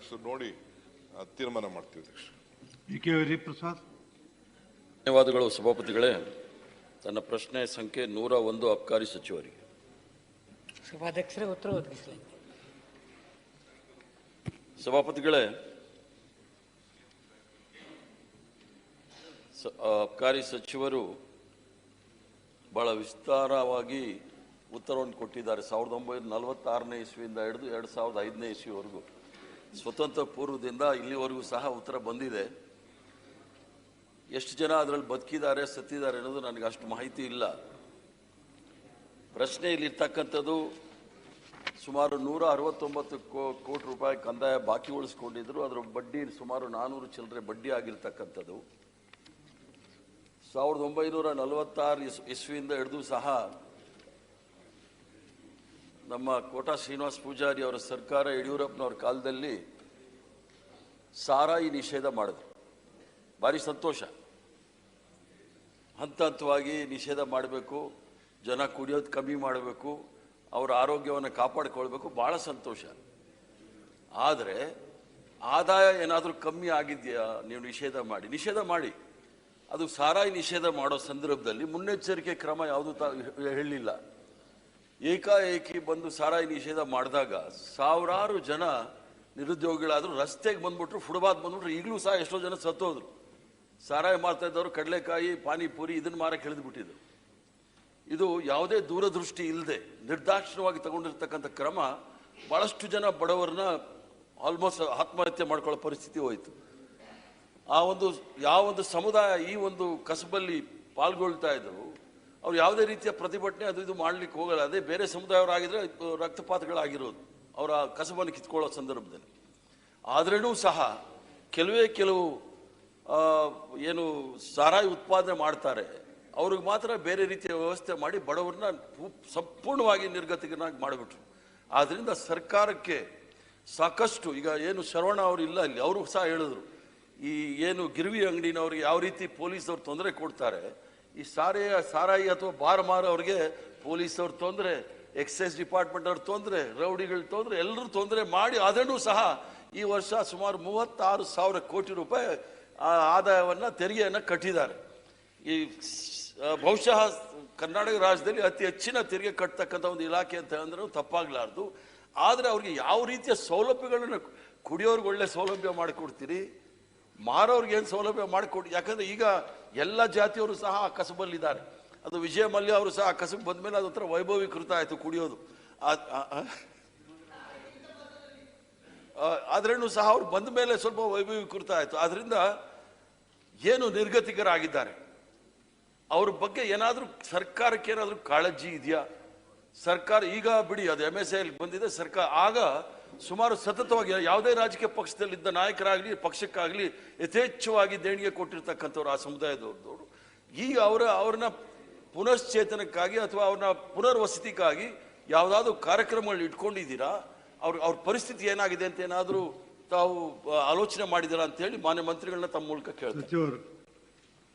ಅಧ್ಯಕ್ಷರು ನೋಡಿ ತೀರ್ಮಾನ ಮಾಡ್ತೀವಿ ಅಧ್ಯಕ್ಷ ಪ್ರಸಾದ್ ಹರಿಪ್ರಸಾದ್ ಧನ್ಯವಾದಗಳು ಸಭಾಪತಿಗಳೇ. ತನ್ನ ಪ್ರಶ್ನೆ ಸಂಖ್ಯೆ ನೂರ ಒಂದು ಅಬ್ಕಾರಿ ಸಚಿವರಿಗೆ. ಸಭಾಧ್ಯಕ್ಷರೇ ಉತ್ತರ ಒದಗಿಸಲಿ. ಸಭಾಪತಿಗಳೇ ಅಬ್ಕಾರಿ ಸಚಿವರು ಬಹಳ ವಿಸ್ತಾರವಾಗಿ ಉತ್ತರವನ್ನು ಕೊಟ್ಟಿದ್ದಾರೆ. ಸಾವಿರದ ಒಂಬೈನೂರ ನಲವತ್ತಾರನೇ ಇಸ್ವಿಯಿಂದ ಹಿಡಿದು ಎರಡು ಸಾವಿರದ ಐದನೇ ಇಸ್ವಿವರೆಗೂ. ಸ್ವತಂತ್ರ ಪೂರ್ವದಿಂದ ಇಲ್ಲಿವರೆಗೂ ಸಹ ಉತ್ತರ ಬಂದಿದೆ. ಎಷ್ಟು ಜನ ಅದರಲ್ಲಿ ಬದುಕಿದ್ದಾರೆ, ಸತ್ತಿದ್ದಾರೆ ಅನ್ನೋದು ನನಗೆ ಅಷ್ಟು ಮಾಹಿತಿ ಇಲ್ಲ. ಪ್ರಶ್ನೆ ಇಲ್ಲಿರ್ತಕ್ಕಂಥದ್ದು ಸುಮಾರು ನೂರ ಅರವತ್ತೊಂಬತ್ತು ಕೋ- ಕೋಟಿ ರೂಪಾಯಿ ಕಂದಾಯ ಬಾಕಿ ಉಳಿಸ್ಕೊಂಡಿದ್ರು. ಅದರ ಬಡ್ಡಿ ಸುಮಾರು ನಾನೂರು ಚಿಲ್ಲರೆ ಬಡ್ಡಿ ಆಗಿರ್ತಕ್ಕಂಥದ್ದು. ಸಾವಿರದ ಒಂಬೈನೂರ ನಲವತ್ತಾರು ಇಸ್, ಇಸ್ವಿಯಿಂದ ಹಿಡಿದು ಸಹ ನಮ್ಮ ಕೋಟಾ ಶ್ರೀನಿವಾಸ ಪೂಜಾರಿ ಅವರ ಸರ್ಕಾರ ಯಡಿಯೂರಪ್ಪನವ್ರ ಕಾಲದಲ್ಲಿ ಸಾರಾಯಿ ನಿಷೇಧ ಮಾಡಿದ್ರು. ಭಾರಿ ಸಂತೋಷ. ಹಂತ ಹಂತವಾಗಿ ನಿಷೇಧ ಮಾಡಬೇಕು, ಜನ ಕುಡಿಯೋದು ಕಮ್ಮಿ ಮಾಡಬೇಕು, ಅವರ ಆರೋಗ್ಯವನ್ನು ಕಾಪಾಡಿಕೊಳ್ಬೇಕು, ಭಾಳ ಸಂತೋಷ. ಆದರೆ ಆದಾಯ ಏನಾದರೂ ಕಮ್ಮಿ ಆಗಿದೆಯಾ ನೀವು ನಿಷೇಧ ಮಾಡಿ? ನಿಷೇಧ ಮಾಡಿ. ಅದು ಸಾರಾಯಿ ನಿಷೇಧ ಮಾಡೋ ಸಂದರ್ಭದಲ್ಲಿ ಮುನ್ನೆಚ್ಚರಿಕೆ ಕ್ರಮ ಯಾವುದು ತ ಹೇಳಲಿಲ್ಲ. ಏಕಾಏಕಿ ಬಂದು ಸಾರಾಯಿ ನಿಷೇಧ ಮಾಡಿದಾಗ ಸಾವಿರಾರು ಜನ ನಿರುದ್ಯೋಗಿಗಳಾದರೂ ರಸ್ತೆಗೆ ಬಂದ್ಬಿಟ್ರು ಫುಟ್ಬಾತ್ ಬಂದ್ಬಿಟ್ರು, ಈಗಲೂ ಸಹ ಎಷ್ಟೋ ಜನ ಸತ್ತೋದ್ರು. ಸಾರಾಯಿ ಮಾರ್ತಾ ಇದ್ದವರು ಕಡಲೆಕಾಯಿ, ಪಾನಿಪುರಿ ಇದನ್ನು ಮಾರಕ್ಕೆ ಹಿಡಿದುಬಿಟ್ಟಿದ್ರು ಇದು ಯಾವುದೇ ದೂರದೃಷ್ಟಿ ಇಲ್ಲದೆ ನಿರ್ದಾಕ್ಷಿಣ್ಯವಾಗಿ ತಗೊಂಡಿರ್ತಕ್ಕಂಥ ಕ್ರಮ. ಭಾಳಷ್ಟು ಜನ ಬಡವರನ್ನ ಆಲ್ಮೋಸ್ಟ್ ಆತ್ಮಹತ್ಯೆ ಮಾಡ್ಕೊಳ್ಳೋ ಪರಿಸ್ಥಿತಿ ಹೋಯಿತು. ಆ ಒಂದು, ಯಾವ ಒಂದು ಸಮುದಾಯ ಈ ಒಂದು ಕಸಬಲ್ಲಿ ಪಾಲ್ಗೊಳ್ತಾ ಇದ್ರು ಅವ್ರು ಯಾವುದೇ ರೀತಿಯ ಪ್ರತಿಭಟನೆ ಅದು ಇದು ಮಾಡ್ಲಿಕ್ಕೆ ಹೋಗಲ್ಲ. ಅದೇ ಬೇರೆ ಸಮುದಾಯವರಾಗಿದ್ರೆ ರಕ್ತಪಾತಗಳಾಗಿರೋದು. ಅವರ ಕಸಬನ್ನು ಕಿತ್ಕೊಳ್ಳೋ ಸಂದರ್ಭದಲ್ಲಿ. ಆದ್ರೂ ಸಹ ಕೆಲವೇ ಕೆಲವು ಏನು ಸಾರಾಯಿ ಉತ್ಪಾದನೆ ಮಾಡ್ತಾರೆ. ಅವ್ರಿಗೆ ಮಾತ್ರ ಬೇರೆ ರೀತಿಯ ವ್ಯವಸ್ಥೆ ಮಾಡಿ ಬಡವರನ್ನ ಸಂಪೂರ್ಣವಾಗಿ ನಿರ್ಗತಿಕನಾಗಿ ಮಾಡಿಬಿಟ್ರು. ಆದ್ದರಿಂದ ಸರ್ಕಾರಕ್ಕೆ ಸಾಕಷ್ಟು, ಈಗ ಏನು ಶರವಣ ಅವರು ಇಲ್ಲ ಅಲ್ಲಿ, ಅವರು ಸಹ ಹೇಳಿದ್ರು, ಈ ಏನು ಗಿರ್ವಿ ಅಂಗಡಿನವ್ರಿಗೆ ಯಾವ ರೀತಿ ಪೊಲೀಸವ್ರು ತೊಂದರೆ ಕೊಡ್ತಾರೆ ಈ ಸಾರೆ, ಸಾರಾಯಿ ಅಥವಾ ಬಾರ್ ಮಾರೋರಿಗೆ ಪೊಲೀಸವ್ರು ತೊಂದರೆ, ಎಕ್ಸೈಸ್ ಡಿಪಾರ್ಟ್ಮೆಂಟ್ ಅವ್ರ ತೊಂದರೆ, ರೌಡಿಗಳು ತೊಂದರೆ, ಎಲ್ಲರೂ ತೊಂದರೆ ಮಾಡಿ ಅದನ್ನು ಸಹ ಈ ವರ್ಷ ಸುಮಾರು ಮೂವತ್ತಾರು ಸಾವಿರ ಕೋಟಿ ರೂಪಾಯಿ ಆದಾಯವನ್ನು ತೆರಿಗೆಯನ್ನು ಕಟ್ಟಿದ್ದಾರೆ. ಈ ಬಹುಶಃ ಕರ್ನಾಟಕ ರಾಜ್ಯದಲ್ಲಿ ಅತಿ ಹೆಚ್ಚಿನ ತೆರಿಗೆ ಕಟ್ತಕ್ಕಂಥ ಒಂದು ಇಲಾಖೆ ಅಂತ ಅಂದ್ರೆ ತಪ್ಪಾಗ್ಲಾರ್ದು. ಆದರೆ ಅವ್ರಿಗೆ ಯಾವ ರೀತಿಯ ಸೌಲಭ್ಯಗಳನ್ನು ಕುಡಿಯೋರ್ಗೆ ಒಳ್ಳೆ ಸೌಲಭ್ಯ ಮಾಡಿಕೊಡ್ತೀರಿ? ಮಾರೋರ್ಗೆ ಏನು ಸೌಲಭ್ಯ ಮಾಡಿಕೊಡಿ, ಯಾಕಂದ್ರೆ ಈಗ ಎಲ್ಲ ಜಾತಿಯವರು ಸಹ ಆ ಕಸಬಲ್ಲಿದ್ದಾರೆ. ಅದು ವಿಜಯ ಮಲ್ಯ ಅವರು ಸಹ ಆ ಕಸಬು ಬಂದ್ಮೇಲೆ ಅದು ಹತ್ರ ವೈಭವೀಕೃತ ಆಯಿತು ಕುಡಿಯೋದು. ಆದ್ರೂ ಸಹ ಅವ್ರು ಬಂದ ಮೇಲೆ ಸ್ವಲ್ಪ ವೈಭವೀಕೃತ ಆಯಿತು. ಆದ್ರಿಂದ ಏನು ನಿರ್ಗತಿಕರಾಗಿದ್ದಾರೆ? ಅವ್ರ ಬಗ್ಗೆ ಏನಾದರೂ ಸರ್ಕಾರಕ್ಕೆ ಏನಾದರೂ ಕಾಳಜಿ ಇದೆಯಾ? ಸರ್ಕಾರ ಈಗ ಬಿಡಿ, ಅದು ಎಂ ಎಸ್ ಐ ಬಂದಿದೆ, ಸರ್ಕಾರ ಆಗ ಸುಮಾರು ಸತತವಾಗಿ ಯಾವುದೇ ರಾಜಕೀಯ ಪಕ್ಷದಲ್ಲಿದ್ದ ನಾಯಕರಾಗಲಿ, ಪಕ್ಷಕ್ಕಾಗಲಿ ಯಥೇಚ್ಛವಾಗಿ ದೇಣಿಗೆ ಕೊಟ್ಟಿರ್ತಕ್ಕಂಥವ್ರು ಆ ಸಮುದಾಯದವ್ರದವರು. ಈಗ ಅವರ, ಅವ್ರನ್ನ ಪುನಶ್ಚೇತನಕ್ಕಾಗಿ ಅಥವಾ ಅವ್ರನ್ನ ಪುನರ್ವಸತಿಗಾಗಿ ಯಾವುದಾದ್ರೂ ಕಾರ್ಯಕ್ರಮಗಳು ಇಟ್ಕೊಂಡಿದ್ದೀರಾ? ಅವ್ರ ಅವ್ರ ಪರಿಸ್ಥಿತಿ ಏನಾಗಿದೆ ಅಂತ ಏನಾದರೂ ತಾವು ಆಲೋಚನೆ ಮಾಡಿದ್ದೀರಾ ಅಂತೇಳಿ ಮಾನ್ಯ ಮಂತ್ರಿಗಳನ್ನ ತಮ್ಮ ಮೂಲಕ ಕೇಳ್ತಾರೆ